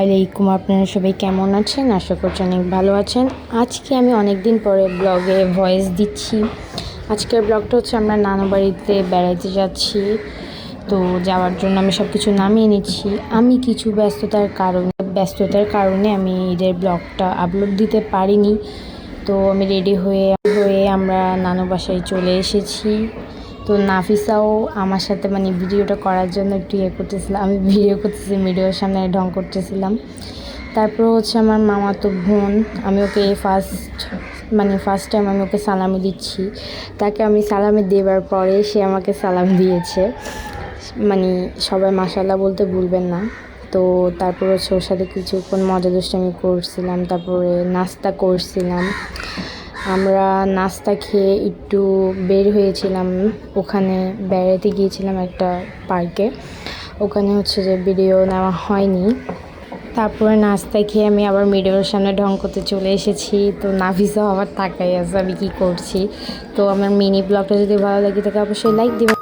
আলাইকুম, আপনারা সবাই কেমন আছেন? আশা করছি অনেক ভালো আছেন। আজকে আমি অনেক দিন পরে ব্লগে ভয়েস দিচ্ছি। আজকের ব্লগটা হচ্ছে আমরা নানা বাড়িতে বেড়াইতে যাচ্ছি। তো যাওয়ার জন্য আমি সব কিছু নামিয়ে নিচ্ছি। আমি কিছু ব্যস্ততার কারণে ব্যস্ততার কারণে আমি ঈদের ব্লগটা আপলোড দিতে পারিনি। তো আমি রেডি হয়ে হয়ে আমরা নানু বাসায় চলে এসেছি। তো নাফিসাও আমার সাথে মানে ভিডিওটা করার জন্য একটু ইয়ে করতেছিলাম আমি ভিডিও করতেছি ভিডিওর সামনে ঢং করতেছিলাম। তারপর হচ্ছে আমার মামা তো বোন, আমি ওকে ফার্স্ট মানে ফার্স্ট টাইম আমি ওকে সালামি দিচ্ছি। তাকে আমি সালামি দেবার পরে সে আমাকে সালাম দিয়েছে। মানে সবাই মাসাল্লাহ বলতে ভুলবেন না। তো তারপর হচ্ছে ওর সাথে কিছুক্ষণ মজা দুষ্টামি করছিলাম, তারপরে নাস্তা করছিলাম। আমরা নাস্তা খেয়ে একটু বের হয়েছিলাম ওখানে, বেড়াতে গিয়েছিলাম একটা পার্কে। ওখানে হচ্ছে যে ভিডিও নেওয়া হয়নি। তারপরে নাস্তা খেয়ে আমি আবার মিডিয়ার সামনে ঢং করতে চলে এসেছি। তো নাফিসও আবার তাকাই আছে, আমি কী করছি? তো আমার মিনি ব্লগটা যদি ভালো লাগে তাকে অবশ্যই লাইক দিবেন